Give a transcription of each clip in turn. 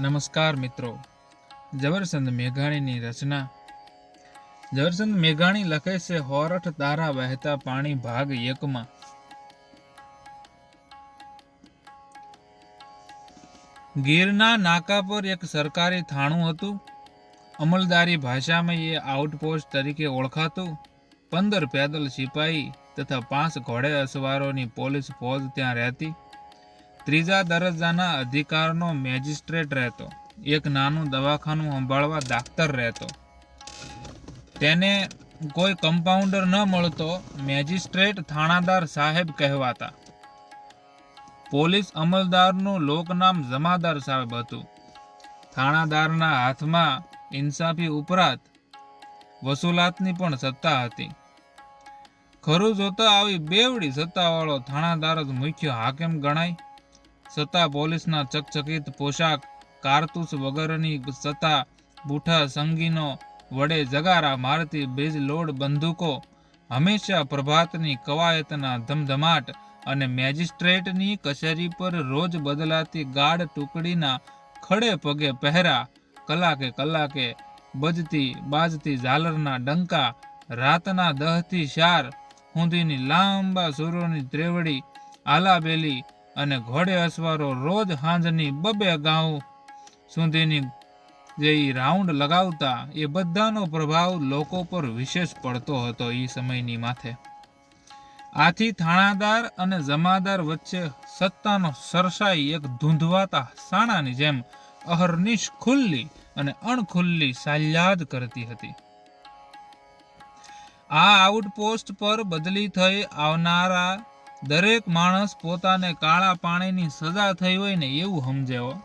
નમસ્કાર મિત્રો. ઝવરચંદ મેઘાણીની રચના. ઝવરચંદ મેઘાણી લખે છે, હોરઠ તારા વહેતા પાણી ભાગ એકમાં. ગીરના નાકા પર એક સરકારી થાણું હતું. અમલદારી ભાષામાં એ આઉટપોસ્ટ તરીકે ઓળખાતું. પંદર પેદલ સિપાહી તથા પાંચ ઘોડે અસવારોની પોલીસ ફોજ ત્યાં રહેતી. ત્રીજા દરજ્જાના અધિકારનો મેજિસ્ટ્રેટ રહેતો. એક નાનું દવાખાનું સંભાળવા દાક્તર રહેતો. તેને કોઈ કમ્પાઉન્ડર ન મળતો, મેજિસ્ટ્રેટ થાણાદાર સાહેબ કહેવાતા. પોલીસ અમલદારનું લોકનામ જમાદાર સાહેબ હતું. થાણાદારના હાથમાં ઇન્સાફી ઉપરાંત વસૂલાતની પણ સત્તા હતી. ખરું જોતા આવી બેવડી સત્તાવાળો થાણાદાર જ મુખ્ય હાકેમ ગણાય. સત્તા પોલીસના ચકચકિત પોશાક, કારતૂસ વગરની છતાં બૂઠા સંગીનો વડે જગારા મારતી બ્રિજ લોડ બંદૂકો, હંમેશા પ્રભાતની કવાયતના ધમધમાટ અને મેજિસ્ટ્રેટની કચેરી પર રોજ બદલાતી ગાઢ ટુકડીના ખડે પગે પહેરા, કલાકે કલાકે બજતી બાજતી ઝાલરના ડંકા, રાતના દહથી શાર, ઊંધીની લાંબા સુરોની ત્રેવડી, આલાબેલી અને ઘોડે અસવારો રોજ સાંજની બબે ગાઉ સુધીની જે રાઉન્ડ લગાવતા, એ બધાનો પ્રભાવ લોકો પર વિશેષ પડતો હતો એ સમયની માથે. આથી થાણાદાર અને જમાદાર વચ્ચે સત્તાનો સરસાઈ એક ધૂંધવાતા સાણાની જેમ અહર્નિશ ખુલ્લી અને અણખુલ્લી સાલ્યાદ કરતી હતી. આ આઉટપોસ્ટ પર બદલી થઈ આવનારા દરેક માણસ પોતાને કાળા પાણીની સજા થઈ હોય ને એવું સમજેવો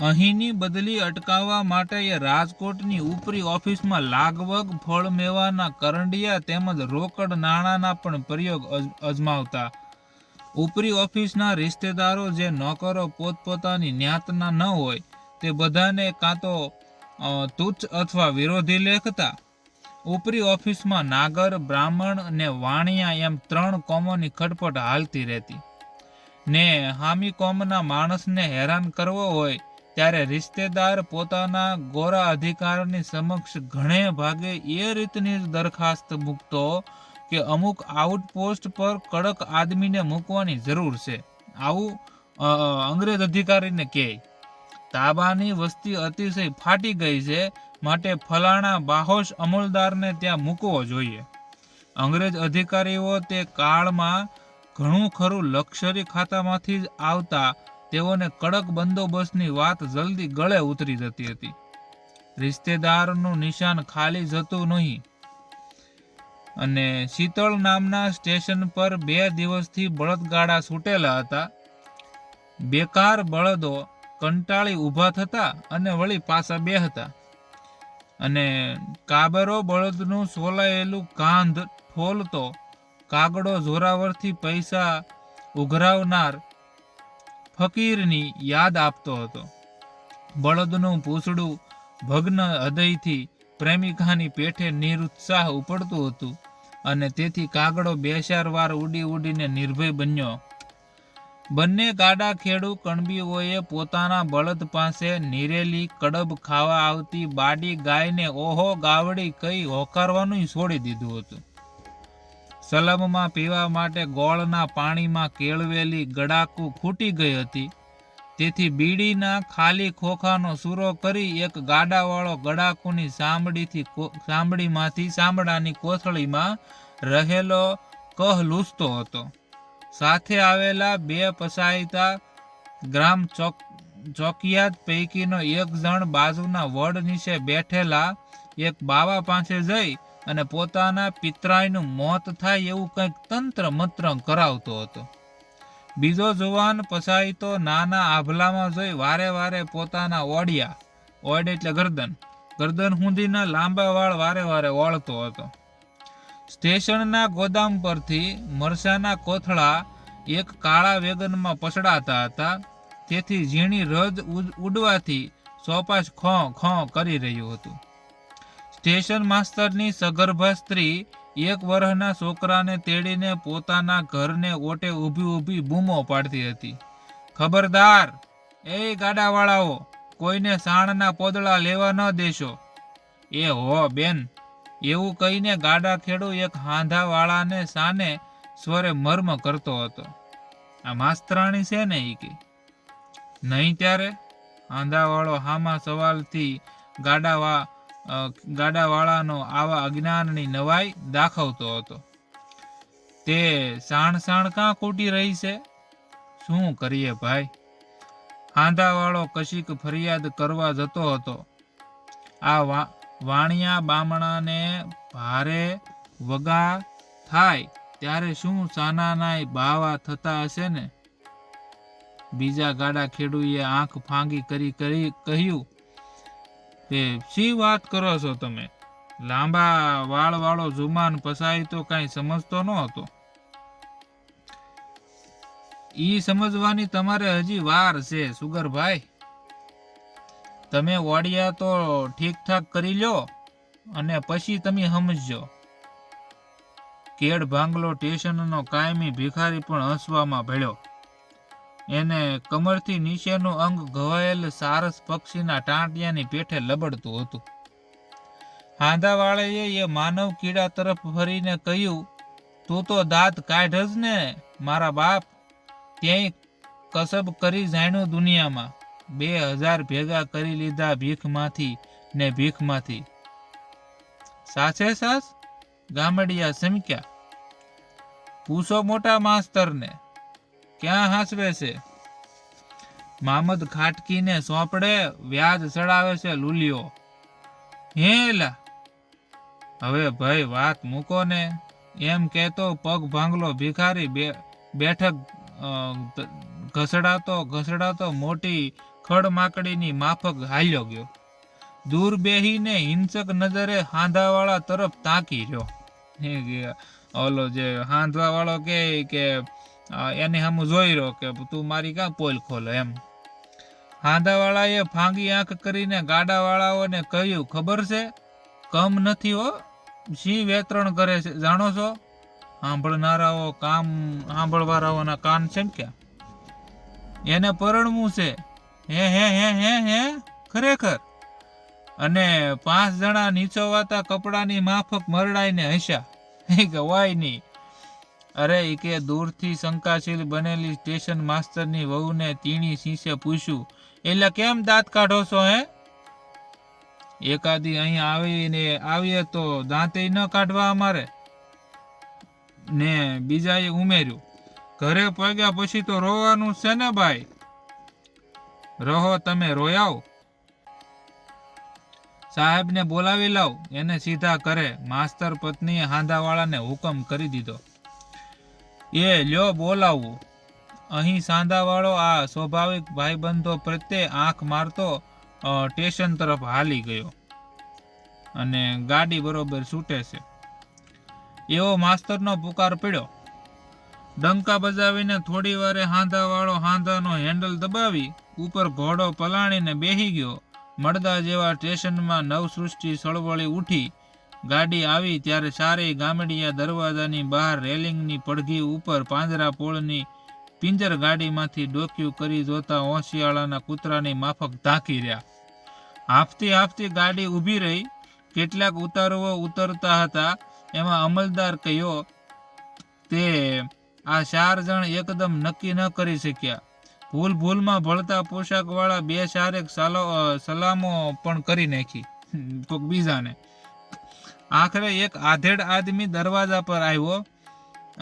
અહીંની બદલી અટકાવવા માટે એ રાજકોટની ઉપરી ઓફિસમાં લાગવગ ફળ મેવાના કરંડિયા તેમજ રોકડ નાણાંના પણ પ્રયોગ અજ- અજમાવતા. ઉપરી ઓફિસના રિશ્તેદારો જે નોકરો પોતપોતાની જ્ઞાતના ન હોય, તે બધાને કાં તો તુચ્છ અથવા વિરોધી લેખતા ઉપરી ઓફિસમાં નાગર, બ્રાહ્મણ અને વાણિયા એમ ત્રણ કોમોની ખટપટ હાલતી રહેતી. ને હામી કોમના માણસને હેરાન કરવો હોય, ત્યારે રિશ્તેદાર પોતાના ગોરા અધિકારની સમક્ષ ઘણે ભાગે એ રીતની દરખાસ્ત મૂકતો કે અમુક આઉટપોસ્ટ પર કડક આદમીને મૂકવાની જરૂર છે. આવું અંગ્રેજ અધિકારીને કહે. તાબાની વસ્તી અતિશય ફાટી ગઈ છે માટે ફલાણા બાહોશ અમલદારને ત્યાં મૂકવો જોઈએ. અંગ્રેજ અધિકારીઓ તે કાળમાં ઘણું ખરું લક્ઝરી ખાતામાંથી જ આવતા તેઓને કડક બંદોબસ્તની વાત જલ્દી ગળે ઉતરી જતી હતી. રિશ્તેદારનું નિશાન ખાલી જતું નહીં. અને શીતળ નામના સ્ટેશન પર બે દિવસથી બળદગાડા છૂટેલા હતા. બેકાર બળદો કંટાળી ઊભા થતા અને વળી પાછા બેહતા. અને કાબરો બળદનું સોલાયેલું કાંધ ઠોલતો કાગડો જોરાવરથી પૈસા ઉઘરાવનાર ફકીરની યાદ આપતો હતો. બળદનું પૂછડું ભગ્ન હૃદયથી પ્રેમિકાની પેઠે નિરુત્સાહ ઉપડતું હતું અને તેથી કાગડો બેસાર વાર ઉડી ઉડીને નિર્ભય બન્યો. બંને ગાડા ખેડુ કણબીઓએ પોતાના બળદ પાસે નીરેલી કડબ ખાવા આવતી બાડી ગાયને ઓહો ગાવડી કઈ હોકારવાનું છોડી દીધું હતું. સલમમાં પીવા માટે ગોળના પાણીમાં કેળવેલી ગડાકુ ખૂટી ગઈ હતી. તેથી બીડીના ખાલી ખોખાનો સૂરો કરી એક ગાડાવાળો ગડાકુની સાંભળીથી સાંભળીમાંથી, સાંભળાની કોથળીમાં રહેલો કહ લૂસતો હતો. સાથે આવેલા બે પસાયતા ગ્રામ ચોક, ચોકિયાત પૈકીનો એક જણ બાજુના વડ નીચે બેઠેલા એક બાવા પાસે જઈ અને પોતાના પિતરાઈનું મોત થાય એવું કંઈક તંત્ર મંત્ર કરાવતો હતો. બીજો જુવાન પસાયતો નાના આભલામાં જોઈ વારે વારે પોતાના ઓડિયા, ઓડ એટલે ગરદન ગરદન હુંધીના લાંબા વાળ વારે વારે ઓળતો હતો. સ્ટેશનના ગોદામ પરથી મરસાના કોથળા એક કાળા વેગનમાં પસડાતા હતા. તેથી ઝીણી રજ ઉડવાથી સોપાશ ખો ખો કરી રહ્યું હતું. સ્ટેશન માસ્તરની સગર્ભા સ્ત્રી એક વર્ષના છોકરાને તેડીને પોતાના ઘરને ઓટે ઊભી ઊભી બૂમો પાડતી હતી. ખબરદાર! એ ગાડાવાળાઓ, કોઈને સાણના પોદળા લેવા ન દેશો. એ હો, બેન! એવું કહીને ગાડા ખેડૂ એક હાંધાવાળાને સાને સ્વરે મર્મ કરતો હતો. આ માસ્તરાણી છે ને ઈ કે? નહીં ત્યારે? આંધાવાળો હામા સવાલથી ગાડાવા ગાડાવાળાનો આવા અજ્ઞાનની નવાઈ દાખવતો હતો. તે સાણ સાણ કાં કૂટી રહી છે? શું કરીએ ભાઈ? હાંધાવાળો કશીક ફરિયાદ કરવા જતો હતો. આ વા- વાણિયા બામણાને ભારે વગા થાય ત્યારે શું સાનાનાય બાવા થતા હશે ને? બીજા ગાડા ખેડૂએ આંખ ફાંગી કરી કરી કહ્યું કે શી વાત કરો છો તમે? લાંબા વાળવાળો જુમાન પસાય તો કાંઈ સમજતો ન હતો. ઈ સમજવાની તમારે હજી વાર છે, સુગરભાઈ. તમે વાડિયા તો ઠીકઠાક કરી લ્યો અને પછી તમે સમજજો. કેડ ભાંગલો સ્ટેશનનો કાયમી ભિખારી પણ હસવામાં ભેળ્યો. એને કમરથી નીચેનું અંગ ઘવાયેલ સારસ પક્ષીના ટાંટિયાની પેઠે લબડતું હતું. હાંધાવાળાએ એ માનવ કીડા તરફ ફરીને કહ્યું, તું તો દાંત કાઢ જ ને, મારા બાપ. ત્યાંય કસબ કરી જાણ્યું દુનિયામાં. બે હજાર ભેગા કરી લીધા ભીખમાંથી ને ભીખમાંથી. સાસે સાસ ગામડિયા સમક્યા. પૂછો મોટા માસ્તરને, ક્યાં હાસવે છે? મામદ ખાટકીને સોંપડે, વ્યાજ ચડાવે છે લુલિયો. હેલા હવે ભાઈ વાત મૂકો ને, એમ કહેતો પગ ભાંગલો ભિખારી બેઠક ઘસડાતો ઘસડાતો મોટી ખડ માકડીની માફક હાલ્યો ગયો. દૂર બેહીને હિંસક નજરે હાંધાવાળા તરફ તાકી રહ્યો. ઓલો જે હાંધવાવાળો કે કે એને હમ જોઈ રહ્યો કે, તું મારી કાં પોલ ખોલો? એમ. હાંધાવાળાએ ફાંગી આંખ કરીને ગાડાવાળાઓને કહ્યું, ખબર છે? કમ નથી હો. શી વેતરણ કરે છે? જાણો છો? સાંભળનારાઓ કામ સાંભળવાળાઓના કાન છે કે એને પરણવું છે. હે હે હે હે હે, ખરેખર. અને પાંચ જણા નીચોવાતા કપડાની માફક મરડાઈને હસ્યા. એ કે વાય નહીં અરે એ કે દૂરથી શંકાશીલ બનેલી સ્ટેશન માસ્તરની વહુને તીણી શીશે પૂછ્યું એટલે કેમ દાંત કાઢો છો, હે? એકાદી અહીં આવીને આવીએ તો દાંતે ન કાઢવા અમારે. ને બીજાએ ઉમેર્યું, ઘરે પગ્યા પછી તો રોવાનું છે ને, ભાઈ? રહો તમે રોયાવ સાહેબને બોલાવી લાવ એને સીધા કરે માસ્તર પત્નીએ હાંધાવાળાને હુકમ કરી દીધો. એ લ્યો બોલાવવું અહીં સાંધાવાળો આ સ્વાભાવિક ભાઈબંધો પ્રત્યે આંખ મારતો સ્ટેશન તરફ હાલી ગયો અને ગાડી બરોબર છૂટે છે. એવો માસ્તરનો પુકાર પડ્યો. ડંકા બજાવીને થોડી વારે હાંધાવાળો હાંધાનો હેન્ડલ દબાવી ઉપર ઘોડો પલાણીને બેહી ગયો. મળદા જેવા સ્ટેશનમાં નવસૃષ્ટિ સળવળી ઉઠી. ગાડી આવી ત્યારે સારી ગામડિયા દરવાજાની બહાર રેલિંગની પડઘી ઉપર પાંજરા પોળની પિંજર ગાડીમાંથી ડોક્યું કરી જોતા હોશિયાળાના કૂતરાની માફક ધાકી રહ્યા. હાફતી હાફતી ગાડી ઊભી રહી. કેટલાક ઉતારુઓ ઉતરતા હતા. એમાં અમલદાર કહ્યો તે આ ચાર જણ એકદમ નક્કી ન કરી શક્યા. ભૂલ ભૂલમાં ભળતા પોશાકવાળા બે સાલો સલામો પણ કરી નાખી. કોક બીજાને. આખરે એક આધેડ આદમી દરવાજા પર આવ્યો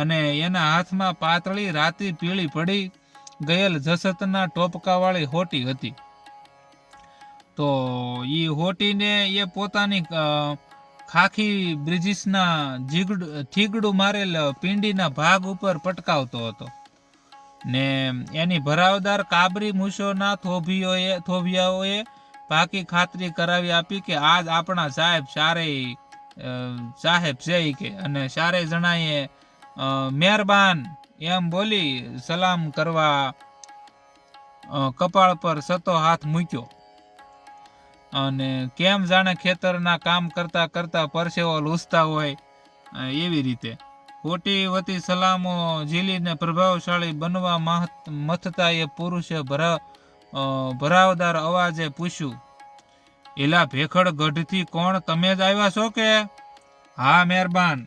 અને એના હાથમાં પાતળી રાતી પીળી પડી, ગયેલ જસતના ટોપકાવાળી હોટી હતી. તો એ હોટીને એ પોતાની ખાખી બ્રિજિસના જીગડ, થીગડું મારેલ પિંડીના ભાગ ઉપર પટકાવતો હતો. ને એની ભરાવદાર કાબરી મૂછોના થોભીઓએ થોભિયાઓએ પાકી ખાતરી કરાવી આપી કે આજ આપણા સાહેબ સારે સાહેબ છે કે. અને સારે જણાએ મહેરબાન એમ બોલી સલામ કરવા કપાળ પર સતો હાથ મૂક્યો. અને કેમ જાણે ખેતરના કામ કરતા કરતા પરસેવો લૂસતા હોય એવી રીતે. ખોટી વતી સલામો ઝીલીને પ્રભાવશાળી બનવા મથતા એ પુરુષે ભરા ભરાવદાર અવાજે પૂછ્યું, એલા ભેખડ ગઢથી કોણ તમે જ આવ્યા છો કે? હા, મહેરબાન.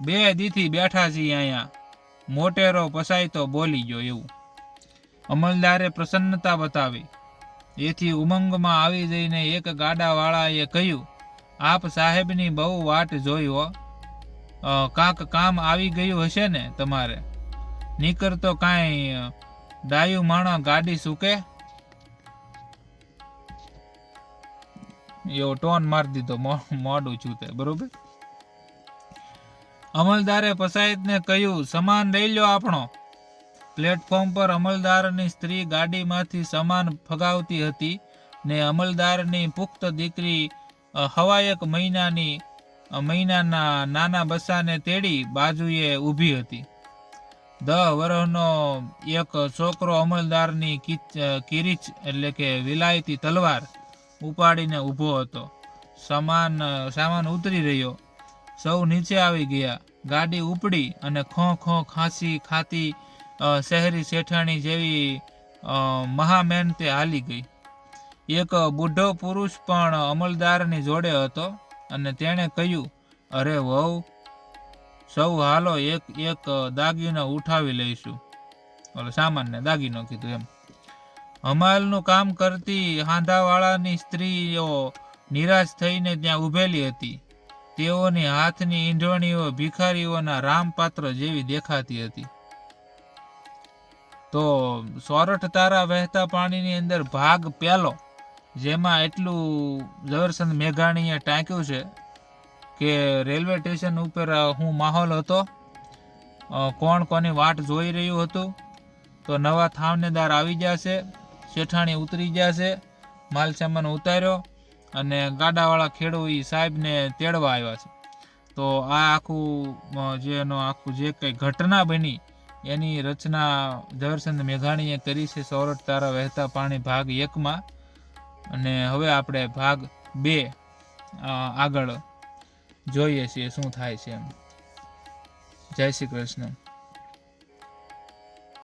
બે દીથી બેઠા છીએ અહીંયા. મોટેરો પસાઈ તો બોલી ગયો એવું. અમલદારે પ્રસન્નતા બતાવી. એથી ઉમંગમાં આવી જઈને એક ગાડાવાળાએ કહ્યું, આપ સાહેબની બહુ વાટ જોઈ હો. કાંક કામ આવી ગયું હશે ને તમારે? નીકર તો કાંઈ ડાયું માણો ગાડી સૂકે? એવો ટોન મારી દીધો મોડું છું તે બરોબર? અમલદારે પસાયતને કહ્યું, સમાન લઈ લ્યો આપણો. પ્લેટફોર્મ પર અમલદારની સ્ત્રી ગાડીમાંથી સામાન ફગાવતી હતી ને અમલદારની પુખ્ત દીકરી હવા એક મહિનાની મહિનાના નાના બચ્ચાને તેડી બાજુએ ઊભી હતી. દહ વર્ષનો એક છોકરો અમલદારની કિરીચ એટલે કે વિલાયતી તલવાર ઉપાડીને ઊભો હતો. સામાન સામાન ઉતરી રહ્યો. સૌ નીચે આવી ગયા. ગાડી ઉપડી અને ખો ખો ખાંસી ખાતી શહેરી શેઠાણી જેવી મહામેન તે હાલી ગઈ. એક બુઢો પુરુષ પણ અમલદારની જોડે હતો. અને તેણે કહ્યું, અરે વહુ, સૌ હાલો એક એક દાગીનો ઉઠાવી લઈશું. ઓલો સામાનને દાગીનો કીધું એમ. હમાલનું કામ કરતી હાંધાવાળાની સ્ત્રીઓ નિરાશ થઈને ત્યાં ઊભેલી હતી. તેઓની હાથની ઈંઢવણીઓ ભિખારીઓના રામપાત્ર જેવી દેખાતી હતી. તો સોરઠ તારા વહેતા પાણીની અંદર ભાગ પહેલો જેમાં એટલું ઝવેરચંદ મેઘાણીએ ટાંક્યું છે કે રેલવે સ્ટેશન ઉપર હું માહોલ હતો. કોણ કોની વાટ જોઈ રહ્યું હતું? તો નવા થાવનેદાર આવી જશે, શેઠાણી ઉતરી જશે, માલ સામાન ઉતાર્યો અને ગાડાવાળા ખેડૂ સાહેબને તેડવા આવ્યા છે. તો આ આખું જેનો આખું જે કંઈ ઘટના બની, એની રચના ઝવેરચંદ મેઘાણીએ કરી છે, સૌરઠ તારા વહેતા પાણી ભાગ એકમાં. અને હવે આપણે ભાગ બે આગળ જોઈએ છીએ શું થાય છે એમ. જય શ્રી કૃષ્ણ.